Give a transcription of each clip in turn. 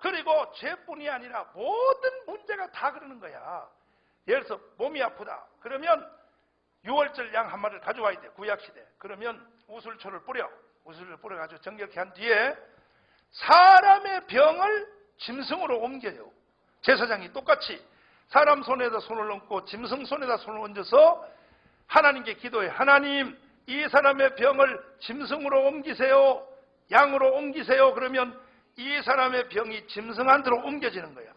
그리고 죄뿐이 아니라 모든 문제가 다 그러는 거야. 예를 들어서 몸이 아프다. 그러면 6월절 양 한 마리를 가져와야 돼. 구약시대. 그러면 우슬초를 뿌려. 우슬을 뿌려가지고 정결케 한 뒤에 사람의 병을 짐승으로 옮겨요. 제사장이 똑같이 사람 손에다 손을 얹고 짐승 손에다 손을 얹어서 하나님께 기도해. 하나님, 이 사람의 병을 짐승으로 옮기세요. 양으로 옮기세요. 그러면 이 사람의 병이 짐승한테로 옮겨지는 거야.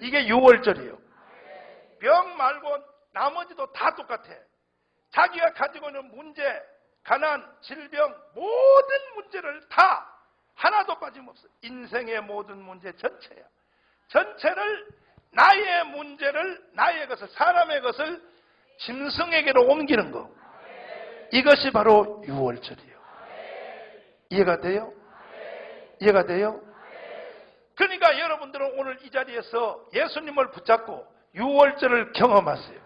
이게 6월절이에요. 병 말고 나머지도 다 똑같아. 자기가 가지고 있는 문제, 가난, 질병, 모든 문제를 다 하나도 빠짐없어. 인생의 모든 문제 전체야. 전체를 나의 문제를 나의 것을 사람의 것을 짐승에게로 옮기는 거. 이것이 바로 6월절이에요. 이해가 돼요? 이해가 돼요? 그러니까 여러분들은 오늘 이 자리에서 예수님을 붙잡고 6월절을 경험하세요.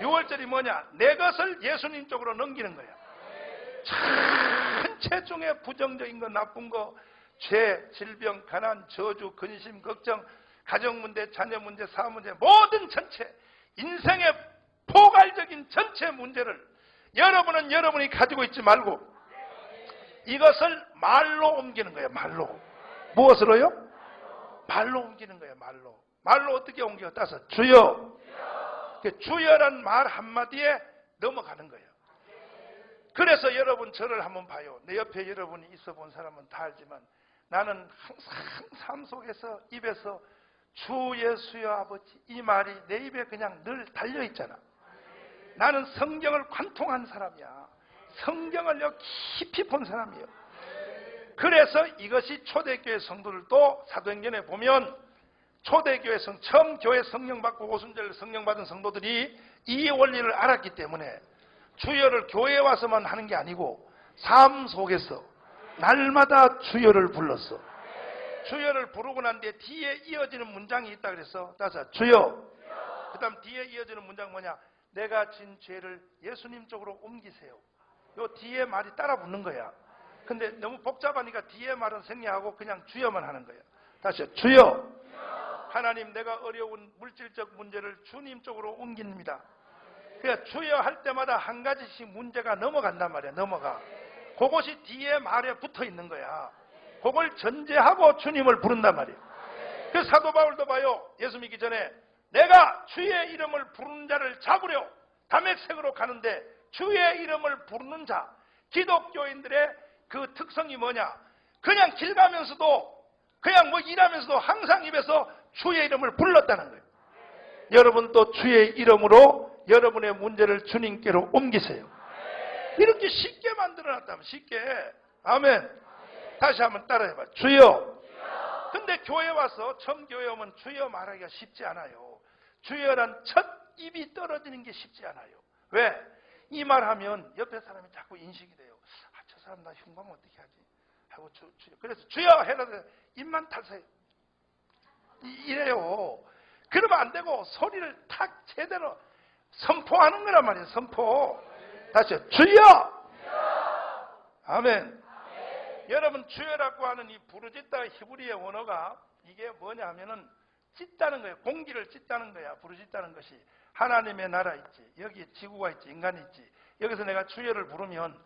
6월절이 뭐냐? 내 것을 예수님 쪽으로 넘기는 거야. 전체 중에 부정적인 거, 나쁜 거, 죄, 질병, 가난, 저주, 근심, 걱정, 가정 문제, 자녀 문제, 사업 문제, 모든 전체, 인생의 포괄적인 전체 문제를 여러분은 여러분이 가지고 있지 말고 이것을 말로 옮기는 거예요, 말로. 무엇으로요? 말로 옮기는 거예요, 말로. 말로 어떻게 옮겨? 따서 주여. 그 주여란 말 한마디에 넘어가는 거예요. 그래서 여러분 저를 한번 봐요. 내 옆에 여러분이 있어 본 사람은 다 알지만 나는 항상 삶 속에서 입에서 주 예수여 아버지 이 말이 내 입에 그냥 늘 달려 있잖아. 나는 성경을 관통한 사람이야. 성경을 요 깊이 본 사람이에요. 그래서 이것이 초대교회 성도들도 사도행전에 보면 초대교회 성, 처음 교회 성령 받고 오순절 성령 받은 성도들이 이 원리를 알았기 때문에 주여를 교회에 와서만 하는 게 아니고 삶 속에서 날마다 주여를 불렀어. 주여를 부르고 난 뒤에 뒤에 이어지는 문장이 있다 그래서 따서 주여. 그 다음 뒤에 이어지는 문장 뭐냐? 내가 진 죄를 예수님 쪽으로 옮기세요. 요 뒤에 말이 따라 붙는 거야. 근데 너무 복잡하니까 뒤에 말은 생략하고 그냥 주여만 하는 거야. 다시 주여. 하나님 내가 어려운 물질적 문제를 주님 쪽으로 옮깁니다. 그러니까 주여 할 때마다 한 가지씩 문제가 넘어간단 말이야. 넘어가. 그것이 뒤에 말에 붙어 있는 거야. 그걸 전제하고 주님을 부른단 말이야. 그 사도 바울도 봐요. 예수 믿기 전에 내가 주의 이름을 부르는 자를 잡으려 담액색으로 가는데 주의 이름을 부르는 자 기독교인들의 그 특성이 뭐냐? 그냥 길 가면서도 그냥 뭐 일하면서도 항상 입에서 주의 이름을 불렀다는 거예요. 여러분 또 주의 이름으로 여러분의 문제를 주님께로 옮기세요. 이렇게 쉽게 만들어놨다면 쉽게. 아멘. 다시 한번 따라해봐. 주여. 근데 교회 와서 처음 교회 오면 주여 말하기가 쉽지 않아요. 주여란 첫 입이 떨어지는 게 쉽지 않아요. 왜? 이 말하면 옆에 사람이 자꾸 인식이 돼요. 아, 저 사람 나 흉방 어떻게 하지? 하고 주, 주여. 그래서 주여 해라 입만 타세요. 이- 이래요. 그러면 안 되고 소리를 탁 제대로 선포하는 거란 말이에요. 선포. 다시 주여. 아멘. 여러분 주여라고 하는 이 부르짖다 히브리의 원어가 이게 뭐냐 하면은 찢다는 거예요. 공기를 찢다는 거야. 부르짖다는 것이 하나님의 나라 있지. 여기 지구가 있지. 인간이 있지. 여기서 내가 주여를 부르면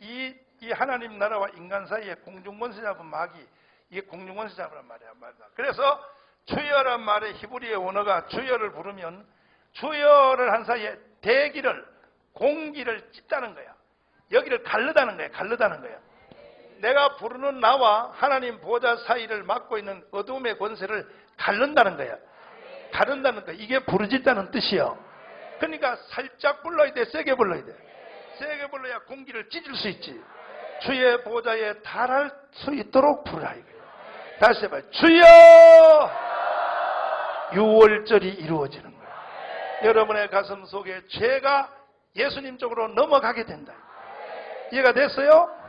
이, 이 하나님 나라와 인간 사이에 공중권세 잡은 마귀 이게 공중권세 잡으란 말이야. 말이야. 그래서 주여란 말의 히브리의 원어가 주여를 부르면 주여를 한 사이에 대기를 공기를 찢다는 거야. 여기를 갈르다는 거야. 갈르다는 거야. 내가 부르는 나와 하나님 보좌 사이를 막고 있는 어둠의 권세를 가른다는 거야. 가른다는 거야. 이게 부르짖다는 뜻이요. 그러니까 살짝 불러야 돼. 세게 불러야 돼. 세게 불러야 공기를 찢을 수 있지. 주의 보좌에 달할 수 있도록 부르라 이거예요. 다시 해봐요. 주여! 6월절이 이루어지는 거야. 여러분의 가슴 속에 죄가 예수님 쪽으로 넘어가게 된다. 이해가 됐어요?